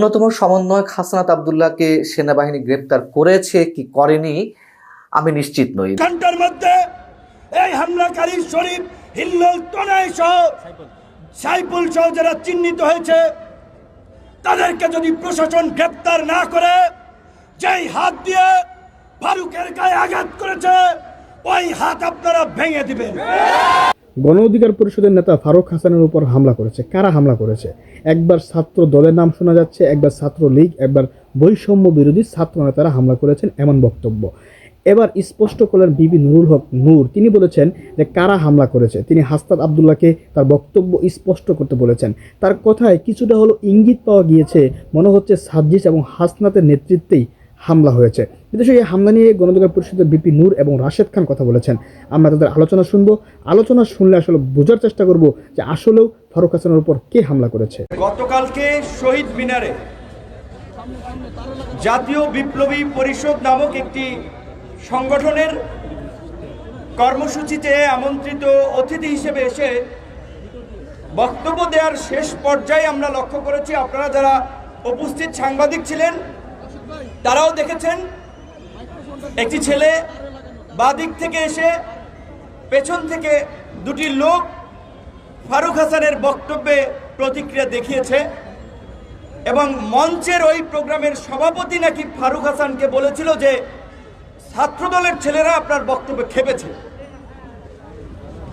অন্যতম সমন্বয়ক হাসনাত আবদুল্লাহকে সেনাবাহিনী গ্রেপ্তার করেছে, কি করেনি, আমি নিশ্চিত নই। ঘণ্টার মধ্যে এই হামলাকারী শরীফ হিল্লোল তনয় সহ সাইফুল সহ যারা চিহ্নিত হয়েছে, তাদেরকে যদি প্রশাসন গ্রেপ্তার না করে, যেই হাত দিয়ে ফারুকের গায়ে আঘাত করেছে, ওই হাত আপনারা ভেঙে দিবেন। গণ অধিকার পরিষদের নেতা ফারুক হাসানের উপর হামলা করেছে। কারা হামলা করেছে? একবার ছাত্র দলের নাম শোনা যাচ্ছে, একবার ছাত্র লীগ, একবার বৈষম্য বিরোধী ছাত্র নেতারা হামলা করেছেন এমন বক্তব্য। এবার স্পষ্ট করলেন বিবি নুরুল হক নূর। তিনি বলেছেন যে কারা হামলা করেছে? তিনি হাসনাত আবদুল্লাহকে তার বক্তব্য স্পষ্ট করতে বলেছেন। তার কথায় কিছুটা হলো ইঙ্গিত পাওয়া গিয়েছে, মনে হচ্ছে সাজ্জিস এবং হাসনাতের নেতৃত্বেই হামলা হয়েছে। বিদেশে এই হামলা নিয়ে গণঅধিকার পরিষদের বিপি নূর এবং রাশেদ খান কথা বলেছেন। আমরা তাদের আলোচনা শুনব। আলোচনা শুনলে আসলে বোঝার চেষ্টা করব যে আসলেও ফারুক হাসানের উপর কে হামলা করেছে। গতকালকে শহীদ মিনারে জাতীয় বিপ্লবী পরিষদ নামক একটি সংগঠনের কর্মসূচিতে আমন্ত্রিত অতিথি হিসেবে এসে বক্তব্য দেওয়ার শেষ পর্যায়ে আমরা লক্ষ্য করেছি, আপনারা যারা উপস্থিত সাংবাদিক ছিলেন তারাও দেখেছেন একটি ছেলে বাদিক থেকে এসে পেছন থেকে দুটি লোক ফারুক হাসানের বক্তব্যে প্রতিক্রিয়া দেখিয়েছে এবং মঞ্চের ওই প্রোগ্রামের সভাপতি নাকি ফারুক হাসানকে বলেছিল যে ছাত্রদলের ছেলেরা আপনার বক্তব্য খেপেছে।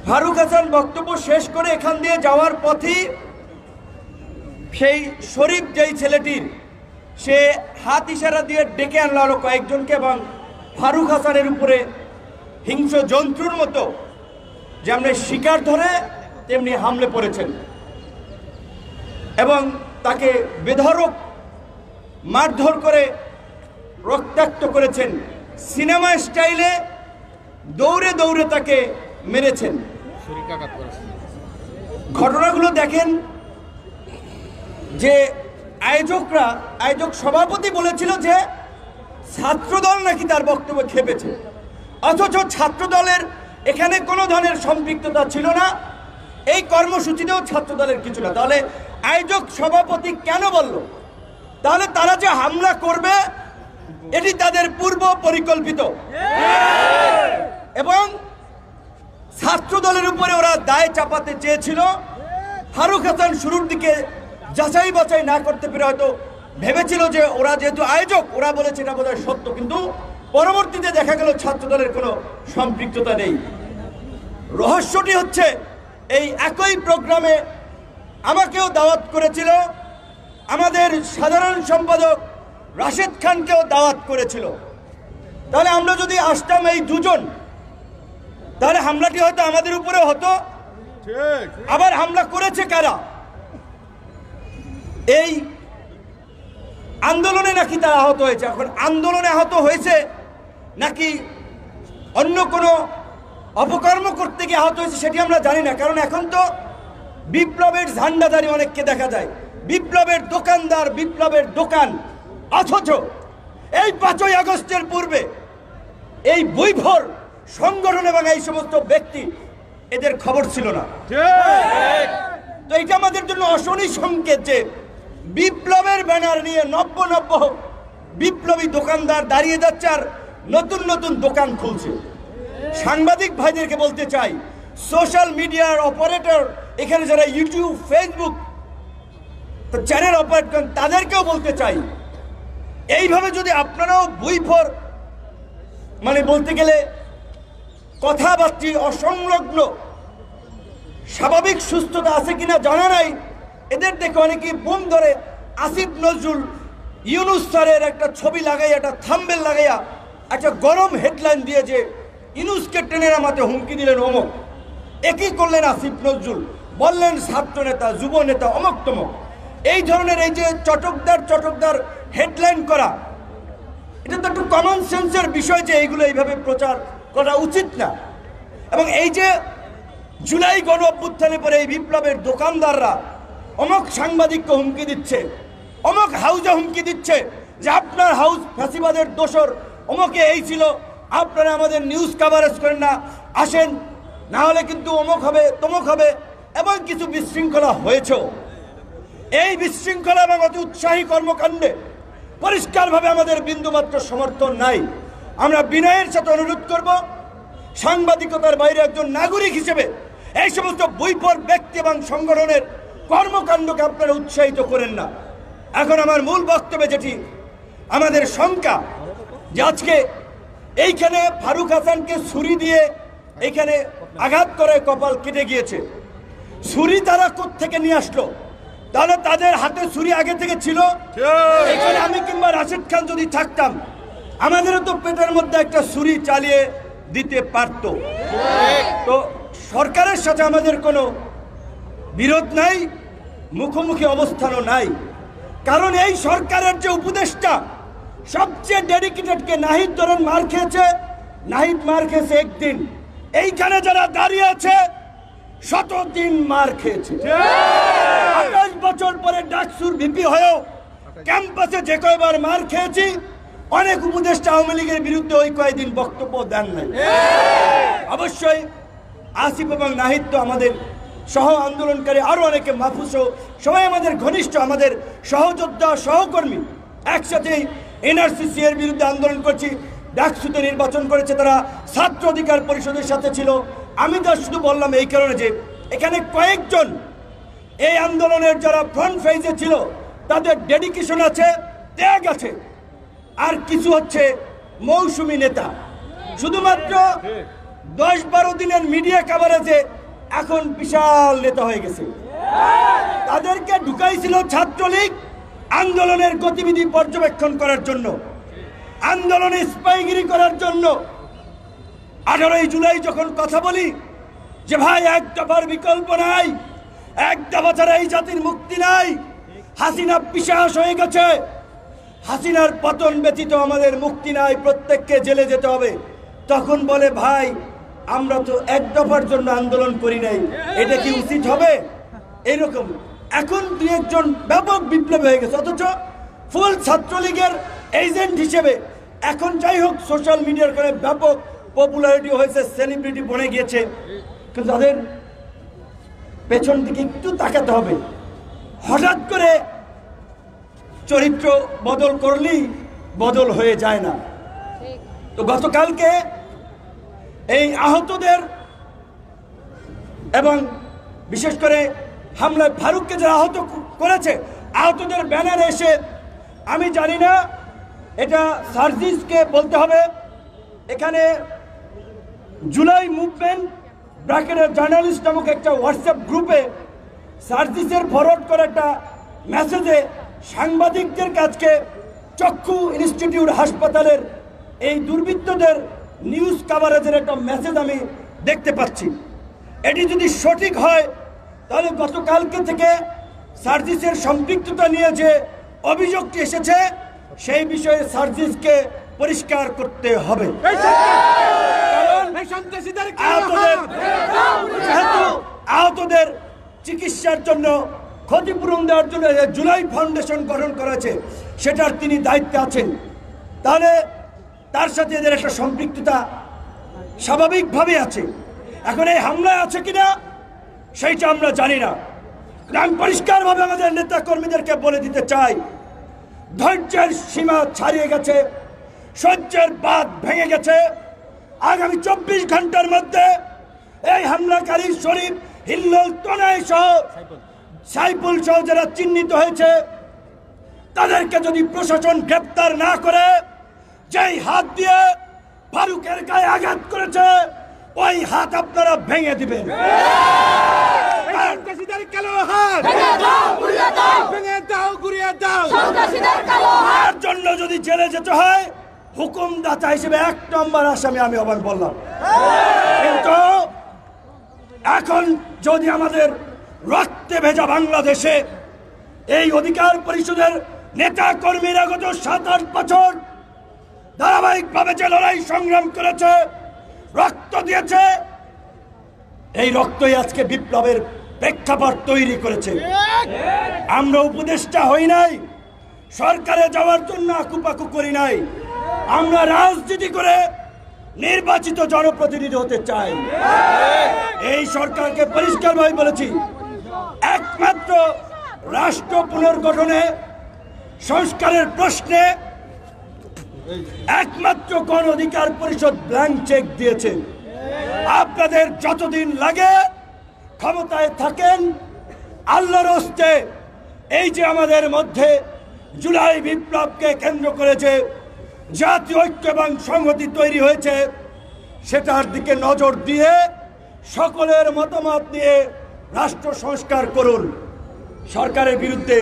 ফারুক হাসান বক্তব্য শেষ করে এখান দিয়ে যাওয়ার পথেই সেই শরীফ যেই ছেলেটির সে হাত ইশারা দিয়ে ডেকে আনলো আরও কয়েকজনকে এবং ফারুক হাসানের উপরে হিংস্র জন্তুর মতো যেমনি শিকার ধরে তেমনি হামলে পড়েছেন। এবং তাকে বেধরক মারধর করে রক্তাক্ত করেছেন। সিনেমা স্টাইলে দৌড়ে দৌড়ে তাকে মেরেছেন। ঘটনাগুলো দেখেন যে আয়োজকরা, আয়োজক সভাপতি বলেছিল যে ছাত্রদল নাকি তার বক্তব্য খেপেছে। অথচ ছাত্রদলের এখানে কোনো ধরনের সম্পৃক্ততা ছিল না। এই কর্মসূচিতেও ছাত্রদলের কিছু না। তাহলে আয়োজক সভাপতি কেন বলল? তাহলে তারা যে হামলা করবে, এটি তাদের পূর্ব পরিকল্পিত। এবং ছাত্রদলের উপরে ওরা দায় চাপাতে চেয়েছিল। ফারুক হাসান শুরুর দিকে যাচাই বাছাই না করতে পেরে হয়তো ভেবেছিল যে ওরা যেহেতু আয়োজক ওরা বলেছে এটা বোধহয় সত্য কিন্তু পরবর্তীতে দেখা গেল ছাত্র দলের কোনো সম্পৃক্ততা নেই। রহস্যটি হচ্ছে এই একই প্রোগ্রামে আমাকেও দাওয়াত করেছিল আমাদের সাধারণ সম্পাদক রাশেদ খানকেও দাওয়াত করেছিল। তাহলে আমরা যদি আসতাম এই দুজন তাহলে হামলাটি হয়তো আমাদের উপরে হতো। আবার হামলা করেছে কারা? এই আন্দোলনে নাকি তারা আহত হয়েছে। এখন আন্দোলনে আহত হয়েছে নাকি অন্য কোনো অপকর্ম করতে গিয়ে আহত হয়েছে সেটি আমরা জানি না। কারণ এখন তো বিপ্লবের ঝান্ডাদারি অনেককে দেখা যায়। বিপ্লবের দোকানদার বিপ্লবের দোকান। অথচ এই পাঁচই আগস্টের পূর্বে এই বৈভর সংগঠন এবং এই সমস্ত ব্যক্তি এদের খবর ছিল না। তো এটা আমাদের জন্য অশনি সংকেত যে বিপ্লবের ব্যানার নিয়ে নব্য নব্য বিপ্লবী দোকানদার দাঁড়িয়ে যাচ্ছে আর নতুন নতুন দোকান খুলছে। সাংবাদিক ভাইদেরকে বলতে চাই সোশ্যাল মিডিয়ার অপারেটর এখানে যারা ইউটিউব ফেসবুক চ্যানেল অপারেট করেন, তাদেরকেও বলতে চাই, এইভাবে যদি আপনারাও বইফর মানে বলতে গেলে কথাবার্তি অসংলগ্ন, স্বাভাবিক সুস্থতা আছে কিনা জানা নাই এদের দেখে অনেকেই বুম ধরে আসিফ নজরুল ইউনুস স্যারের একটা ছবি লাগাইয়া, একটা থাম্বেল লাগাইয়া একটা গরম হেডলাইন দিয়ে যে ইউনুসকে টেনে নামাতে হুমকি দিলেন অমক। একই করলেন আসিফ নজরুল? বললেন, ছাত্র নেতা, যুব নেতা, অমক তমক। এই ধরনের এই যে চটকদার চটকদার হেডলাইন করা, এটা তো একটু কমন সেন্সের বিষয় যে এইগুলো এইভাবে প্রচার করা উচিত না। এবং এই যে জুলাই গণ অভ্যুত্থানের পরে এই বিপ্লবের দোকানদাররা অমক সাংবাদিককে হুমকি দিচ্ছে, অমক হাউজে হুমকি দিচ্ছে যে আপনার হাউস ফাঁসিবাদের দোষর, অমকে এই ছিল, আপনারা আমাদের নিউজ কাভারেজ করেন না, আসেন, না হলে কিন্তু অমক হবে, তমক হবে এবং কিছু বিশৃঙ্খলা হয়েছেও এই বিশৃঙ্খলা এবং অতি উৎসাহী কর্মকাণ্ডে পরিষ্কারভাবে আমাদের বিন্দুমাত্র সমর্থন নাই। আমরা বিনয়ের সাথে অনুরোধ করব, সাংবাদিকতার বাইরে একজন নাগরিক হিসেবে এই সমস্ত বৈপর ব্যক্তি এবং সংগঠনের কর্মকাণ্ডকে আপনারা উৎসাহিত করেন না। এখন আমার মূল বক্তব্যে যেটি আমাদের শঙ্কা যে আজকে এইখানে ফারুক হাসানকে ছুরি দিয়ে এখানে আঘাত করে কপাল কেটে গিয়েছে। ছুরি তারা থেকে নিয়ে আসলো? তাহলে তাদের হাতে ছুরি আগে থেকে ছিল? এখানে আমি কিংবা রাশেদ খান যদি থাকতাম আমাদেরও তো পেটের মধ্যে একটা ছুরি চালিয়ে দিতে পারত। তো সরকারের সাথে আমাদের কোনো বিরোধ নাই মুখোমুখি অবস্থানও নাই। কারণ এই সরকারের যে উপদেষ্টা সবচেয়ে ডেডিকেটেডকে নাহিদ ধরেন মার খেয়েছে নাহিদ মার খেয়েছে একদিন। এইখানে যারা দাঁড়িয়ে আছে শতদিন মার খেয়েছে। আঠাশ বছর পরে ডাকসুর ভিপি হয়েও ক্যাম্পাসে যে কয়বার মার খেয়েছি অনেক উপদেষ্টা আওয়ামী লীগের বিরুদ্ধে ওই কয়েকদিন বক্তব্য দেন নাই। অবশ্যই আসিফ এবং নাহিদ তো আমাদের সহ আন্দোলনকারী আরও অনেকে মাহফুজ সবাই আমাদের ঘনিষ্ঠ, আমাদের সহযোদ্ধা, সহকর্মী। একসাথেই এনআরসিসি এর বিরুদ্ধে আন্দোলন করছি। ডাকসুতে নির্বাচন করেছে তারা। ছাত্র অধিকার পরিষদের সাথে ছিল। আমি তো শুধু বললাম এই কারণে যে এখানে কয়েকজন এই আন্দোলনের যারা ফ্রন্ট ফেজে ছিল, তাদের ডেডিকেশন আছে, ত্যাগ আছে। আর কিছু হচ্ছে মৌসুমি নেতা। শুধুমাত্র দশ বারো দিনের মিডিয়া কাভারেজে এখন বিশাল নেতা হয়ে গেছে। তাদেরকে ঢুকাইছিল ছাত্রলীগ আন্দোলনের গতিবিধি পর্যবেক্ষণ করার জন্য, আন্দোলনে স্পাইগিরি করার জন্য। আঠারোই জুলাই যখন কথা বলি, যে ভাই, এক দফার বিকল্প নাই, এক দফা ছাড়া এই জাতির মুক্তি নাই, হাসিনা পিসাস হয়ে গেছে। হাসিনার পতন ব্যতীত আমাদের মুক্তি নাই, প্রত্যেককে জেলে যেতে হবে। তখন বলে, ভাই আমরা তো এক দফার জন্য আন্দোলন করি নাই। এটা কি উচিত হবে? এরকম এখন দুই একজন ব্যাপক বিপ্লব হয়ে গেছে, অথচ ফুল ছাত্রলীগের এজেন্ট হিসেবে এখন যাই হোক সোশ্যাল মিডিয়ার কারণে ব্যাপক পপুলারিটি হয়েছে সেলিব্রিটি বনে গিয়েছে। কিন্তু তাদের পেছন দিকে একটু তাকাতে হবে। হঠাৎ করে চরিত্র বদল করলেই বদল হয়ে যায় না। তো গতকালকে এই আহতদের এবং বিশেষ করে হামলায় ফারুককে যারা আহত করেছে, আহতদের ব্যানারে এসে আমি জানি না, এটা সার্জিসকে বলতে হবে। এখানে জুলাই মুভমেন্ট ব্র্যাকেটের জার্নালিস্ট নামক একটা হোয়াটসঅ্যাপ গ্রুপে সার্জিসের ফরওয়ার্ড করে একটা মেসেজে সাংবাদিকদের কাছকে চক্ষু ইনস্টিটিউট হাসপাতালের এই দুর্বৃত্তদের নিউজ কাভারেজের একটা মেসেজ আমি দেখতে পাচ্ছি। এটি যদি সঠিক হয় তাহলে গতকালকে থেকে সার্জিসের সম্পৃক্ততা নিয়ে যে অভিযোগটি এসেছে সেই বিষয়ে সার্জিসকে পরিষ্কার করতে হবে। আহতদের চিকিৎসার জন্য ক্ষতিপূরণ দেওয়ার জন্য জুলাই ফাউন্ডেশন গঠন করেছে সেটার তিনি দায়িত্বে আছেন। তাহলে তার সাথে এদের একটা সম্পৃক্ততা স্বাভাবিকভাবে আছে। এখন এই হামলায় আছে কিনা, সেইটা আমরা জানি না। আমি পরিষ্কারভাবে আমাদের নেতা কর্মীদেরকে বলে দিতে চাই, ধৈর্যের সীমা ছাড়িয়ে গেছে, সহ্যের বাদ ভেঙে গেছে। আগামী চব্বিশ ঘণ্টার মধ্যে এই হামলাকারী শরীফ, হিল্লোল তনয় সহ সাইফুল সহ যারা চিহ্নিত হয়েছে, তাদেরকে যদি প্রশাসন গ্রেপ্তার না করে যেই হাত দিয়ে ফারুকের গায়ে আঘাত করেছে ওই হাত আপনারা ভেঙে দিবেন। সন্ত্রাসীদের কালো হাত। ভেঙে দাও গুড়িয়ে দাও। তার জন্য যদি জেলে যেতে হয় হুকুমদাতা হিসেবে এক নম্বর আসামি আমি আবার বললাম কিন্তু এখন যদি আমাদের রক্তে ভেজা বাংলাদেশে এই অধিকার পরিষদের নেতা কর্মীরা গত সাত আট বছর ধারাবাহিকভাবে যে লড়াই সংগ্রাম করেছে, রক্ত দিয়েছে, এই রক্তই আজকে বিপ্লবের প্রেক্ষাপট তৈরি করেছে। আমরা উপদেষ্টা হই নাই, সরকারে যাওয়ার জন্য আকুপাকু করি নাই, আমরা রাজনীতি করে নির্বাচিত জনপ্রতিনিধি হতে চাই। এই সরকারকে পরিষ্কারভাবে বলেছি, একমাত্র রাষ্ট্র পুনর্গঠনে, সংস্কারের প্রশ্নে একমাত্র গণ অধিকার পরিষদ ব্ল্যাঙ্ক চেক দিয়েছে। আপনাদের যতদিন লাগে ক্ষমতায় থাকেন, আল্লাহর হস্তে এই যে আমাদের মধ্যে জুলাই বিপ্লবকে কেন্দ্র করেছে, জাতীয় ঐক্য এবং সংহতি তৈরি হয়েছে, সেটার দিকে নজর দিয়ে সকলের মতামত নিয়ে রাষ্ট্র সংস্কার করুন। সরকারের বিরুদ্ধে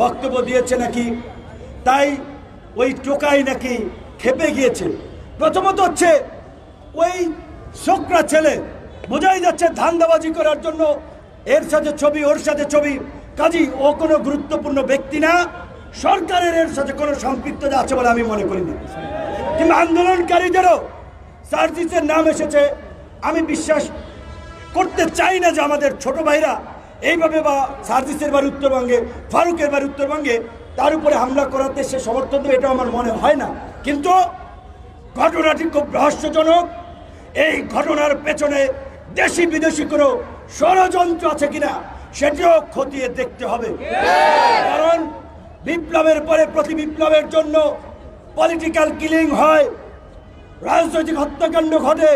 বক্তব্য দিয়েছে নাকি? তাই ওই টোকাই নাকি খেপে গিয়েছে। প্রথমত হচ্ছে ওই শোকরা ছেলে, বোঝাই যাচ্ছে ধান্দাবাজি করার জন্য এর সাথে ছবি, ওর সাথে ছবি। কাজী, ও কোনো গুরুত্বপূর্ণ ব্যক্তি না, সরকারের এর সাথে কোনো সম্পৃক্ততা আছে বলে আমি মনে করি না কিন্তু আন্দোলনকারীদেরও সার্জিসের নাম এসেছে। আমি বিশ্বাস করতে চাই না যে আমাদের ছোট ভাইরা এইভাবে বা সার্জিসের বাড়ি উত্তরবঙ্গে, ফারুকের বাড়ি উত্তরবঙ্গে তার উপরে হামলা করাতে সে সমর্থন দেবে এটা আমার মনে হয় না। কিন্তু ঘটনাটি খুব রহস্যজনক। এই ঘটনার পেছনে দেশি বিদেশি কোনো ষড়যন্ত্র আছে কিনা, সেটিও খতিয়ে দেখতে হবে। কারণ বিপ্লবের পরে, প্রতি বিপ্লবের জন্য পলিটিক্যাল কিলিং হয়, রাজনৈতিক হত্যাকাণ্ড ঘটে।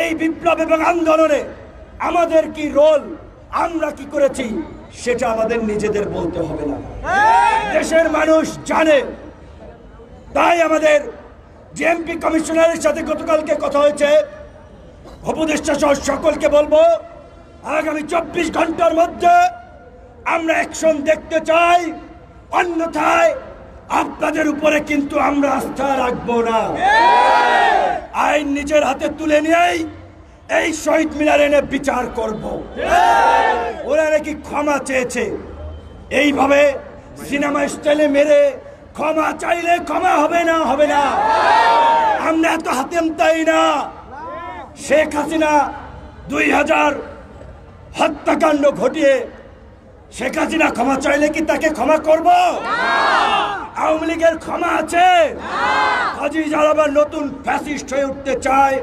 এই বিপ্লব এবং আন্দোলনে আমাদের কি রোল আমরা কি করেছি, সেটা আমাদের নিজেদের বলতে হবে না। দেশের মানুষ জানে। তাই আমাদের জিএমপি কমিশনারের সাথে গতকালকে কথা হয়েছে। উপদেষ্টা সহ সকলকে বলব, আগামী চব্বিশ ঘণ্টার মধ্যে আমরা অ্যাকশন দেখতে চাই। অন্যথায় আপনাদের উপরে কিন্তু আমরা আস্থা রাখব না। আইন নিজের হাতে তুলে নিয়েই এই শহীদ মিনার এনে বিচার করব। ওরা নাকি ক্ষমা চেয়েছে? এইভাবে সিনেমা স্টাইলে মেরে ক্ষমা চাইলে ক্ষমা হবে না হবে না। আমরা এত হাতেম তাই না? শেখ হাসিনা দুই হাজার হত্যাকাণ্ড ঘটিয়ে শেখ হাসিনা ক্ষমা চাইলে কি তাকে ক্ষমা করব? আওয়ামী লীগের ক্ষমা আছে। হাজি যারা নতুন ফ্যাসিস্ট হয়ে উঠতে চায়,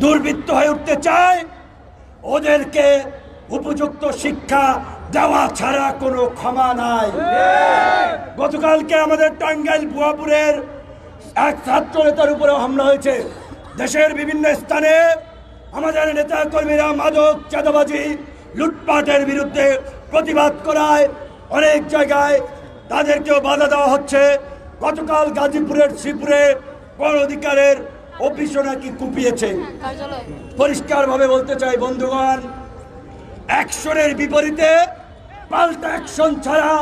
দুর্বৃত্ত হয়ে উঠতে চায়। ওদেরকে উপযুক্ত শিক্ষা দেওয়া ছাড়া কোনো ক্ষমা নাই। গতকালকে আমাদের টাঙ্গাইল বুয়াপুরের এক ছাত্র নেতার উপরেও হামলা হয়েছে। দেশের বিভিন্ন স্থানে আমাদের নেতা কর্মীরা মাদক চাঁদাবাজি লুটপাটের বিরুদ্ধে প্রতিবাদ করায় অনেক জায়গায় তাদেরকেও বাধা দেওয়া হচ্ছে। গতকাল গাজীপুরের শ্রীপুরে গণ অধিকারের অফিসও নাকি কুপিয়েছে। পরিষ্কারভাবে বলতে চাই বন্ধুগণ অ্যাকশনের বিপরীতে পাল্টা অ্যাকশন ছাড়া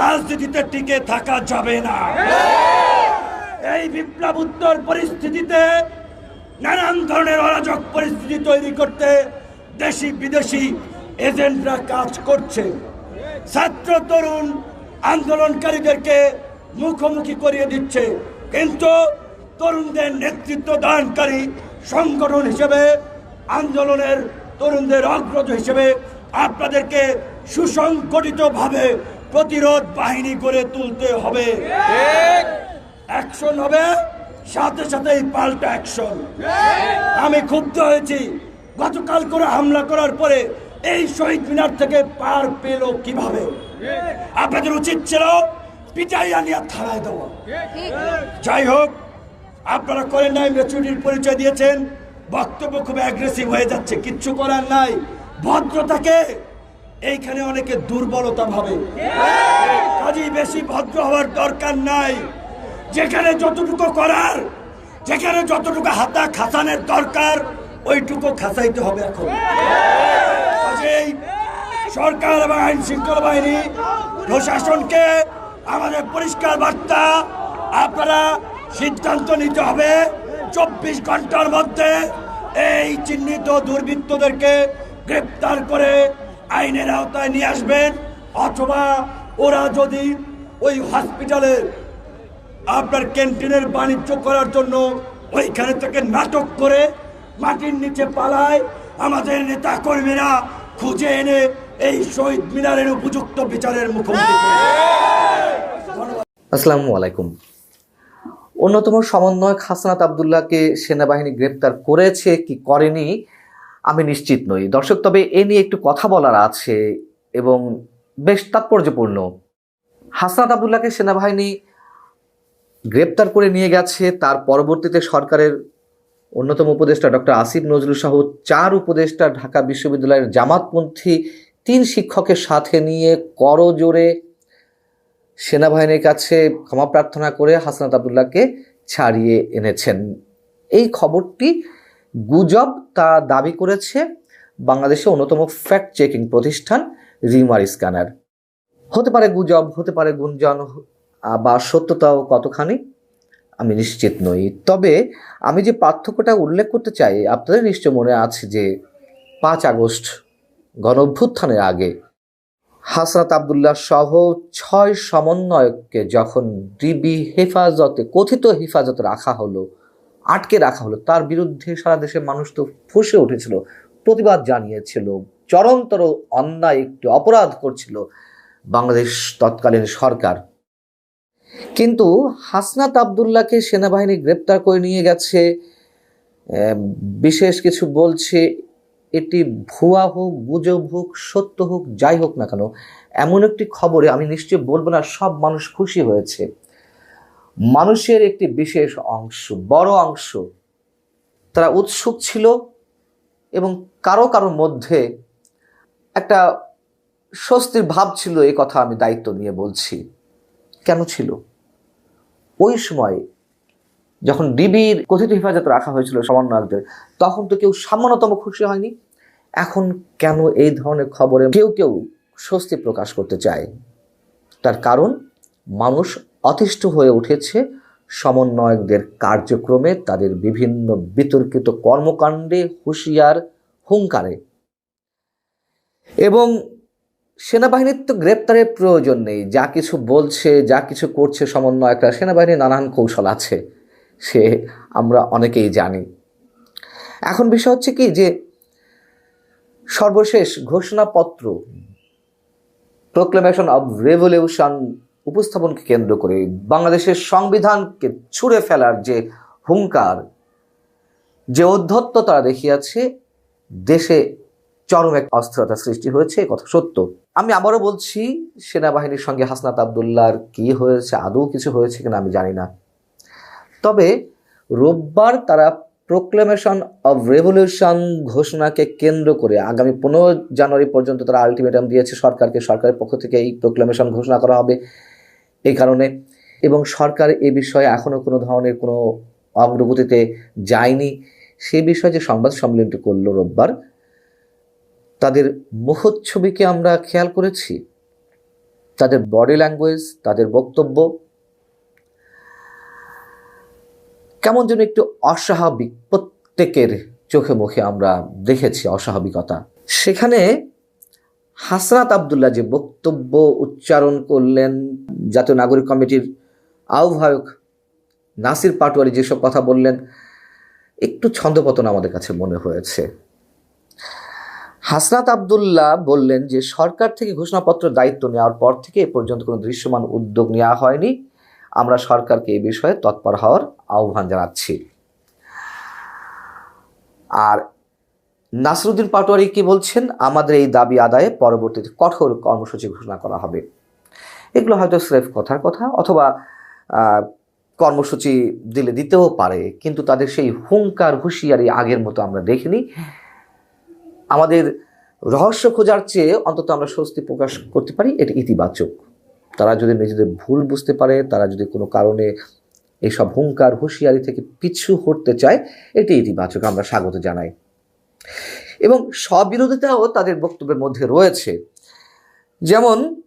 রাজনীতিতে টিকে থাকা যাবে না। এই বিপ্লব উত্তর পরিস্থিতিতে নানান ধরনের অরাজক পরিস্থিতি তৈরি করতে দেশি বিদেশি এজেন্টরা কাজ করছে। ছাত্র, তরুণ আন্দোলনকারীদেরকে মুখোমুখি করিয়ে দিচ্ছে। কিন্তু তরুণদের নেতৃত্ব দানকারী সংগঠন হিসেবে, আন্দোলনের তরুণদের অগ্রজ হিসেবে আপনাদেরকে সুসংগঠিতভাবে প্রতিরোধ বাহিনী করে তুলতে হবে। অ্যাকশন হবে সাথে সাথেই পাল্টা অ্যাকশন আমি ক্ষুব্ধ হয়েছি। গতকাল করে হামলা করার পরে এই শহীদ মিনার থেকে পার পেল কীভাবে? আপনাদের উচিত ছিল পিটাই আনিয়া থানায় দেওয়া। যাই হোক আপনারা করেন নাই মেচুরিটির পরিচয় দিয়েছেন। বক্তব্য খুব অ্যাগ্রেসিভ হয়ে যাচ্ছে কিচ্ছু করার নাই। ভদ্রতাকে এইখানে অনেকে দুর্বলতা ভাবে। কাজেই বেশি ভদ্র হওয়ার দরকার নাই। যেখানে যতটুকু করার, যেখানে যতটুকু হাতা খাসানের দরকার, ওইটুকু খাসাইতে হবে এখন। সরকার এবং আইন শৃঙ্খলা বাহিনী, প্রশাসনকে আমাদের পরিষ্কার বার্তা, আপনারা সিদ্ধান্ত নিতে হবে। চব্বিশ ঘণ্টার মধ্যে এই চিহ্নিত দুর্বৃত্তদেরকে গ্রেপ্তার করে আইনের আওতায় নিয়ে আসবেন, অথবা ওরা যদি ওই হসপিটালের আপনার ক্যান্টিনের বাণিজ্য করার জন্য ওইখানে থেকে নাটক করে মাটির নিচে পালায়, আমাদের নেতা কর্মীরা খুঁজে এনে এই শহীদ মিনারের উপযুক্ত বিচারের মুখোমুখি। আসসালামু আলাইকুম অন্যতম সমন্বয়ক হাসনাত আবদুল্লাহকে সেনাবাহিনী গ্রেপ্তার করেছে কি করেনি আমি নিশ্চিত নই। দর্শক, তবে এ নিয়ে একটু কথা বলার আছে এবং বেশ তাৎপর্যপূর্ণ। হাসনাত আবদুল্লাহকে সেনাবাহিনী গ্রেপ্তার করে নিয়ে গেছে। তার পরবর্তীতে সরকারের অন্যতম উপদেষ্টা ডক্টর আসিফ নজরুল সহ চার উপদেষ্টা ঢাকা বিশ্ববিদ্যালয়ের জামাতপন্থী তিন শিক্ষকের সাথে নিয়ে করজোরে সেনাবাহিনীর কাছে ক্ষমা প্রার্থনা করে হাসনাত আবদুল্লাহকে ছাড়িয়ে এনেছেন। এই খবরটি গুজব তা দাবি করেছে বাংলাদেশের অন্যতম ফ্যাক্ট চেকিং প্রতিষ্ঠান রিমার স্ক্যানার। হতে পারে গুজব, হতে পারে গুঞ্জন, বা সত্যতাও কতখানি? আমি নিশ্চিত নই। তবে আমি যে পার্থক্যটা উল্লেখ করতে চাই, আপনাদের নিশ্চয় মনে আছে যে পাঁচ আগস্ট গণ অভ্যুত্থানের আগে হাসরাত আবদুল্লাহ সহ ছয় সমন্বয়ককে যখন ডিবি হেফাজতে, কথিত হেফাজতে রাখা হলো আটকে রাখা হলো। তার বিরুদ্ধে সারা দেশের মানুষ তো ফুসে উঠেছিল। প্রতিবাদ জানিয়েছিল। চরমতর অন্যায় একটি অপরাধ করছিল বাংলাদেশ তৎকালীন সরকার। কিন্তু হাসনাত আবদুল্লাহকে সেনাবাহিনী গ্রেপ্তার করে নিয়ে গেছে। বিশেষ কিছু বলছে, এটি ভুয়া হোক, গুজব হোক, সত্য হোক, যাই হোক না কেন, এমন একটি খবরে আমি নিশ্চয় বলব না, সব মানুষ খুশি হয়েছে। মানুষের একটি বিশেষ অংশ, বড় অংশ। তারা উৎসুক ছিল এবং কারও কারোর মধ্যে একটা স্বস্তির ভাব ছিল এই কথা আমি দায়িত্ব নিয়ে বলছি। কেন ছিল? ওই সময় যখন ডিবির কথিত হেফাজতে রাখা হয়েছিল সমন্বয়কদের, তখন তো কেউ সামান্যতম খুশি হয়নি। এখন কেন এই ধরনের খবরে কেউ কেউ স্বস্তি প্রকাশ করতে চায়? তার কারণ, মানুষ অতিষ্ঠ হয়ে উঠেছে সমন্বয়কদের কার্যক্রমে তাদের বিভিন্ন বিতর্কিত কর্মকাণ্ডে হুঁশিয়ার, হুঙ্কারে। এবং সেনাবাহিনীর তো গ্রেপ্তারের প্রয়োজন নেই। যা কিছু বলছে, যা কিছু করছে সমন্বয়করা, সেনাবাহিনীর নানান কৌশল আছে, সে আমরা অনেকেই জানি। এখন বিষয় হচ্ছে কি যে, সর্বশেষ ঘোষণাপত্র প্রোক্লেমেশন অব রেভলিউশন উপস্থাপনকে কেন্দ্র করে বাংলাদেশের সংবিধানকে ছুঁড়ে ফেলার যে হুঙ্কার, যে অধ্যত্ত তারা দেখিয়াছে, দেশে চরম এক অস্থিরতা সৃষ্টি হয়েছে কথা সত্য। আমি আবারও বলছি, সেনাবাহিনীর সঙ্গে হাসনাত আবদুল্লাহর কি হয়েছে, আদৌ কিছু হয়েছে কিনা আমি জানি না। তবে রোববার তারা প্রোক্লেমেশন অব রেভলিউশন ঘোষণাকে কেন্দ্র করে আগামী পনেরো জানুয়ারি পর্যন্ত তারা আলটিমেটাম দিয়েছে সরকারকে। সরকারের পক্ষ থেকে এই প্রোক্লেমেশন ঘোষণা করা হবে। এই কারণে এবং সরকার এ বিষয়ে এখনও কোনো ধরনের কোনো অগ্রগতিতে যায়নি। সে বিষয়ে যে সংবাদ সম্মেলনটি করল রোববার, তাদের মুখচ্ছবিকে আমরা খেয়াল করেছি। তাদের বডি ল্যাঙ্গুয়েজ তাদের বক্তব্য কেমন যেন একটু অস্বাভাবিক, প্রত্যেকের চোখে মুখে আমরা দেখেছি অস্বাভাবিকতা। সেখানে হাসরাত আবদুল্লাহ যে বক্তব্য উচ্চারণ করলেন জাতীয় নাগরিক কমিটির আহ্বায়ক নাসির পাটোয়ারি যেসব কথা বললেন, একটু ছন্দপতন আমাদের কাছে মনে হয়েছে। হাসনাত আবদুল্লাহ বললেন যে, সরকার থেকে ঘোষণাপত্র দায়িত্ব নেওয়ার পর থেকে এ পর্যন্ত কোনো দৃশ্যমান উদ্যোগ নেওয়া হয়নি। আমরা সরকারকে এই বিষয়ে তৎপর হওয়ার আহ্বান জানাচ্ছি। আর নাসরুদ্দিন পাটোয়ারি কি বলছেন? আমাদের এই দাবি আদায়ে পরবর্তীতে কঠোর কর্মসূচি ঘোষণা করা হবে। এগুলো হয়তো স্রেফ কথার কথা অথবা কর্মসূচি দিলে দিতেও পারে, কিন্তু তাদের সেই হুঙ্কার হুঁশিয়ারি আগের মতো আমরা দেখিনি। আমাদের রহস্য খোঁজার চেয়ে অন্তত আমরা স্বস্তি প্রকাশ করতে পারি, এটা ইতিবাচক। তারা যদি নিজেদের ভুল বুঝতে পারে, তারা যদি কোনো কারণে এইসব হুঙ্কার হুঁশিয়ারি থেকে পিছু হটতে চায়, এটি ইতিবাচক, আমরা স্বাগত জানাই। এবং স্ববিরোধিতাও তাদের বক্তব্যের মধ্যে রয়েছে। যেমন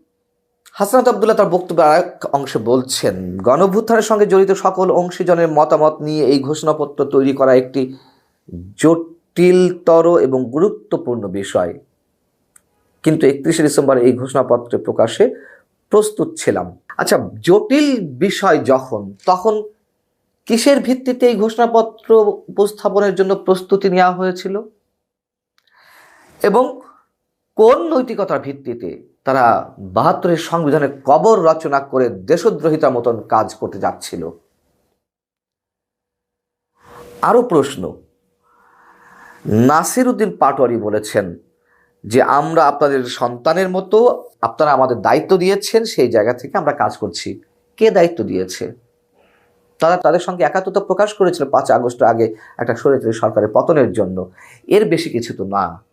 হাসনাত আবদুল্লাহ তার বক্তব্যের আরেক অংশে বলছেন, গণভ্যুত্থানের সঙ্গে জড়িত সকল অংশীজনের মতামত নিয়ে এই ঘোষণাপত্র তৈরি করা একটি জটিলতর এবং গুরুত্বপূর্ণ বিষয়। কিন্তু একত্রিশে ডিসেম্বর এই ঘোষণাপত্রে প্রকাশে প্রস্তুত ছিলাম। আচ্ছা জটিল বিষয় যখন, তখন কিসের ভিত্তিতে এই ঘোষণাপত্র উপস্থাপনের জন্য প্রস্তুতি নেওয়া হয়েছিল? এবং কোন নৈতিকতার ভিত্তিতে তারা বাহাত্তরের সংবিধানের কবর রচনা করে দেশদ্রোহিতার মতন কাজ করতে যাচ্ছিল? আরও প্রশ্ন। নাসির উদ্দিন পাটোয়ারি বলেছেন যে, আমরা আপনাদের সন্তানের মতো, আপনারা আমাদের দায়িত্ব দিয়েছেন, সেই জায়গা থেকে আমরা কাজ করছি। কে দায়িত্ব দিয়েছে? তারা তাদের সঙ্গে একাত্মতা প্রকাশ করেছিল পাঁচ আগস্ট আগে একটা স্বৈরাচারী সরকারের পতনের জন্য। এর বেশি কিছু তো না।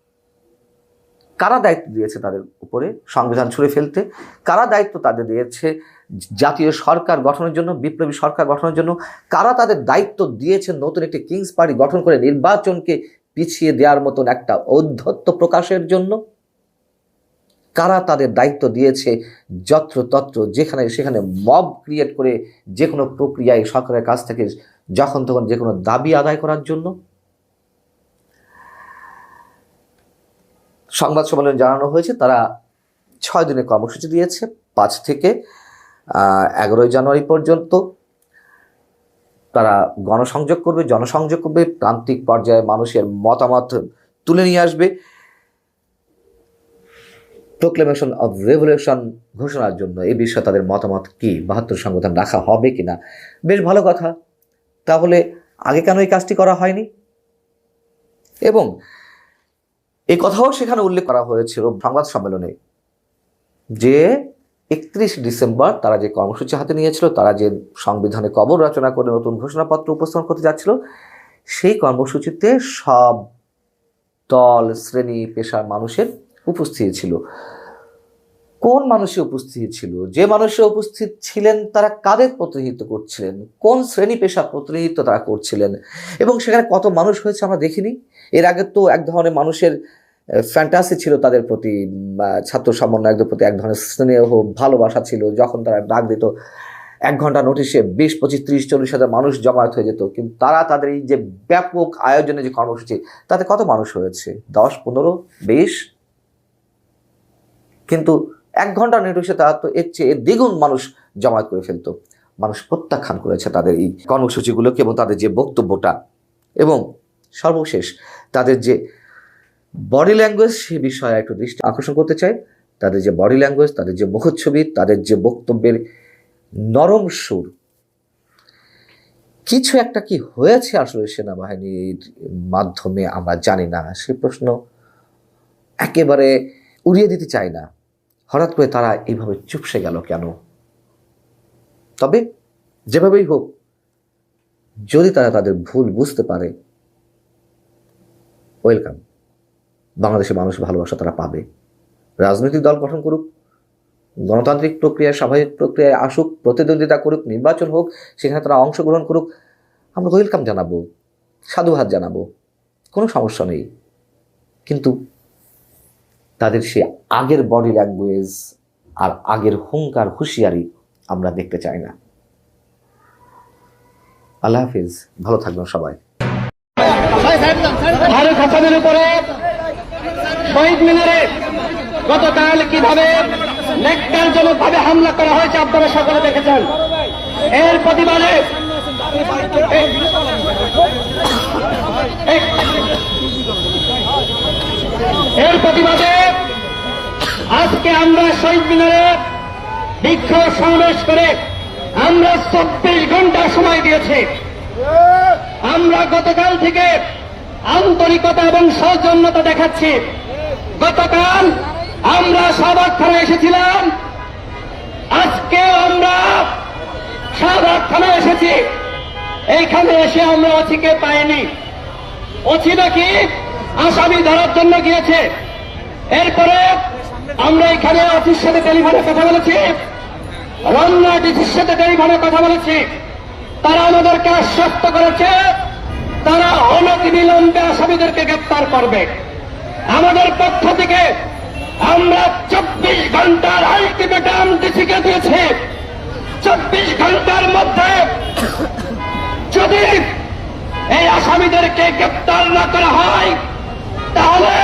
কারা দায়িত্ব দিয়েছে তাদের উপরে? সংবিধান ছুঁড়ে ফেলতে। কারা দায়িত্ব তাদের দিয়েছে? জাতীয় সরকার গঠনের জন্য, বিপ্লবী সরকার গঠনের জন্য, কারা তাদের দায়িত্ব দিয়েছে নতুন একটি কিংস পার্টি গঠন করে নির্বাচনকে পিছিয়ে দেওয়ার মতন একটা ঔদ্ধত্য প্রকাশের জন্য? কারা তাদের দায়িত্ব দিয়েছে যত্র তত্র, যেখানে সেখানে মব ক্রিয়েট করে যে কোনো প্রক্রিয়ায় সরকারের কাছ থেকে, যখন তখন যে কোনো দাবি আদায় করার জন্য? সংবাদ সম্মেলনে জানানো হয়েছে, তারা ছয় দিনের কর্মসূচি দিয়েছে, পাঁচ থেকে এগারোই জানুয়ারি পর্যন্ত। তারা গণসংযোগ করবে, জনসংযোগ করবে, প্রান্তিক পর্যায়ে মানুষের মতামত তুলে নিয়ে আসবে। প্রোক্লেমেশন অব রেভলিউশন ঘোষণার জন্য এই বিষয়ে তাদের মতামত কি? বাহাত্তর সংগঠন রাখা হবে কিনা? বেশ ভালো কথা। তাহলে আগে কেন এই কাজটি করা হয়নি? এবং এই কথাও সেখানে উল্লেখ করা হয়েছিল সংবাদ সম্মেলনে যে একত্রিশ ডিসেম্বর তারা যে কর্মসূচি হাতে নিয়েছিল, তারা যে সংবিধানে কবর রচনা করে নতুন ঘোষণাপত্র উপস্থাপন করতে যাচ্ছিল, সেই কর্মসূচিতে সব দল, শ্রেণি, পেশার মানুষের উপস্থিত ছিল। কোন মানুষে উপস্থিত ছিল? যে মানুষে উপস্থিত ছিলেন তারা কাদের প্রতিনিধিত্ব করছিলেন? কোন শ্রেণি, পেশার প্রতিনিধিত্ব তারা করছিলেন? এবং সেখানে কত মানুষ হয়েছে আমরা দেখিনি। এর আগে তো এক ধরনের মানুষের ফ্যান্টাসি ছিল তাদের প্রতি ছাত্র সমন্বয়কদের প্রতি এক ধরনের স্নেহ, ভালোবাসা ছিল। যখন তারা ডাক দিত, এক ঘণ্টা নোটিশে বিশ, পঁচিশ, ত্রিশ, চল্লিশ হাজার মানুষ জমায়েত হয়ে যেত। কিন্তু তারা তাদের এই যে ব্যাপক আয়োজনে যে কর্মসূচি, তাতে কত মানুষ হয়েছে? দশ, পনেরো, বিশ? কিন্তু এক ঘণ্টা নোটিশে তারা তো এর চেয়ে দ্বিগুণ মানুষ জমায়েত করে ফেলতো। মানুষ প্রত্যাখ্যান করেছে তাদের এই কর্মসূচিগুলোকে এবং তাদের যে বক্তব্যটা। এবং সর্বশেষ, তাদের যে বডি ল্যাঙ্গুয়েজ সে বিষয়ে একটু দৃষ্টি আকর্ষণ করতে চাই। তাদের যে বডি ল্যাঙ্গুয়েজ, তাদের যে মুখচ্ছবি, তাদের যে বক্তব্যের নরম সুর। কিছু একটা কি হয়েছে আসলে সেনাবাহিনীর মাধ্যমে আমরা জানি না। সে প্রশ্ন একেবারে উড়িয়ে দিতে চাই না। হঠাৎ করে তারা এইভাবে চুপসে গেল কেন? তবে যেভাবেই হোক, যদি তারা তাদের ভুল বুঝতে পারে, ওয়েলকাম। বাংলাদেশের মানুষ ভালোবাসা তারা পাবে। রাজনৈতিক দল গঠন করুক, গণতান্ত্রিক প্রক্রিয়ায় স্বাভাবিক প্রক্রিয়ায় আসুক, প্রতিদ্বন্দ্বিতা করুক, নির্বাচন হোক, সেখানে তারা অংশগ্রহণ করুক, আমরা ওয়েলকাম জানাব সাধুহাত জানাব, কোনো সমস্যা নেই। কিন্তু তাদের সে আগের বডি ল্যাঙ্গুয়েজ আর আগের হুঙ্কার, হুঁশিয়ারি আমরা দেখতে চাই না। আল্লাহ হাফিজ, ভালো থাকবেন সবাই। শহীদ মিনারে গতকাল কীভাবে নেকটারজনক ভাবে হামলা করা হয়েছে আপনারা সকলে দেখেছেন। এর প্রতিবাদে এর প্রতিবাদে আজকে আমরা শহীদ মিনারে বিক্ষোভ সমাবেশ করে আমরা চব্বিশ ঘণ্টা সময় দিয়েছি। আমরা গতকাল থেকে আন্তরিকতা এবং সৌজন্যতা দেখাচ্ছি। গতকাল আমরা থানায় এসেছিলাম। আজকে আমরা সাবাক থানায় এসেছি। এইখানে এসে আমরা অচিকে পাইনি। অচি নাকি আসামি ধরার জন্য গিয়েছে। এরপরে আমরা এখানে অচির সাথে টেলিফোনে কথা বলেছি। রমনা ডিসির সাথে টেলিফোনে কথা বলেছি। তারা আমাদেরকে আশ্বস্ত করেছে। তারা অনতিবিলম্বে আসামিদেরকে গ্রেপ্তার করবে। আমাদের পক্ষ থেকে আমরা চব্বিশ ঘণ্টার আলটিমেটাম ডিসিকে দিয়েছি। চব্বিশ ঘণ্টার মধ্যে যদি এই আসামিদেরকে গ্রেপ্তার না করা হয়, তাহলে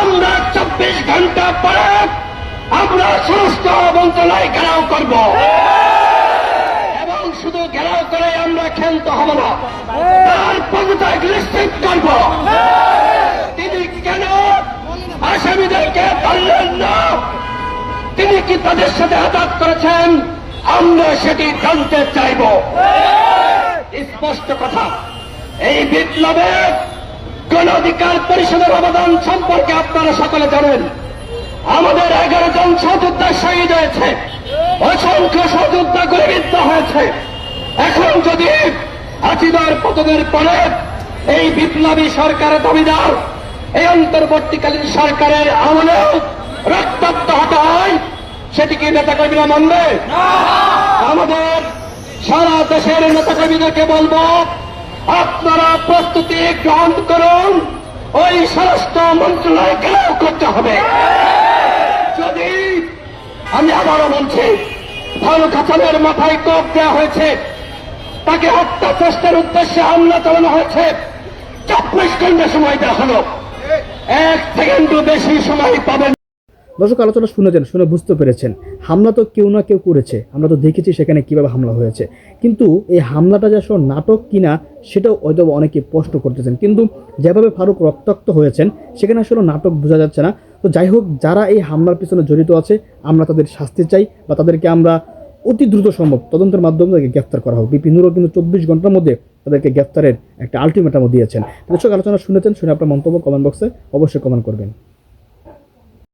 আমরা চব্বিশ ঘণ্টা পরে আমরা স্বরাষ্ট্র মন্ত্রণালয় ঘেরাও করব। এবং শুধু ঘেরাও করে আমরা ক্ষান্ত হব না, তার পদত্যাগ নিশ্চিত করব। আসামিদেরকে ধরলেন না। তিনি কি তাদের সাথে আঘাত করেছেন? আমরা সেটি জানতে চাইব। স্পষ্ট কথা, এই বিপ্লবে গণ অধিকার পরিষদের অবদান সম্পর্কে আপনারা সকলে জানেন। আমাদের এগারো জন সহযোদ্ধা শহীদ হয়েছে। অসংখ্য সহযোদ্ধা গুলিবিদ্ধ হয়েছে। এখন যদি হাসিদার পতনের পরে এই বিপ্লবী সরকারের দাবিদার এই অন্তর্বর্তীকালীন সরকারের আমলেও রক্তাক্ত হতে হয় সেটি কি নেতা কর্মীরা মানবে আমাদের সারা দেশের নেতা কর্মীদেরকে বলব আপনারা প্রস্তুতি গ্রহণ করুন ওই স্বরাষ্ট্র মন্ত্রণালয় ঘেরাও করতে হবে। যদি আমি আবারও বলছি ফারুক হাসানের মাথায় কোপ দেওয়া হয়েছে তাকে হত্যা চেষ্টার উদ্দেশ্যে হামলা চালানো হয়েছে চব্বিশ ঘণ্টা সময় দেওয়া হলো। এক সেকেন্ডও বেশি সময় পাবেন। দর্শক, আলোচনা শুনেছেন, শুনে বুঝতে পেরেছেন। হামলা তো কেউ না কেউ করেছে। আমরা তো দেখেছি সেখানে কীভাবে হামলা হয়েছে। কিন্তু এই হামলাটা যে আসলে নাটক কিনা, সেটাও হয়তো অনেকে প্রশ্ন করতেছেন। কিন্তু যেভাবে ফারুক রক্তাক্ত হয়েছেন, সেখানে আসলে নাটক বোঝা যাচ্ছে না। তো যাই হোক, যারা এই হামলার পিছনে জড়িত আছে, আমরা তাদের শাস্তি চাই বা তাদেরকে আমরা অতি দ্রুত সম্ভব তদন্তের মাধ্যমে তাদেরকে গ্রেফতার করা হোক। বিপিনুরও কিন্তু চব্বিশ ঘণ্টার মধ্যে তাদেরকে গ্রেফতারের একটা আলটিমেটামও দিয়েছেন। দর্শক, আলোচনা শুনেছেন, শুনে আপনার মন্তব্য কমেন্ট বক্সে অবশ্যই কমেন্ট করবেন।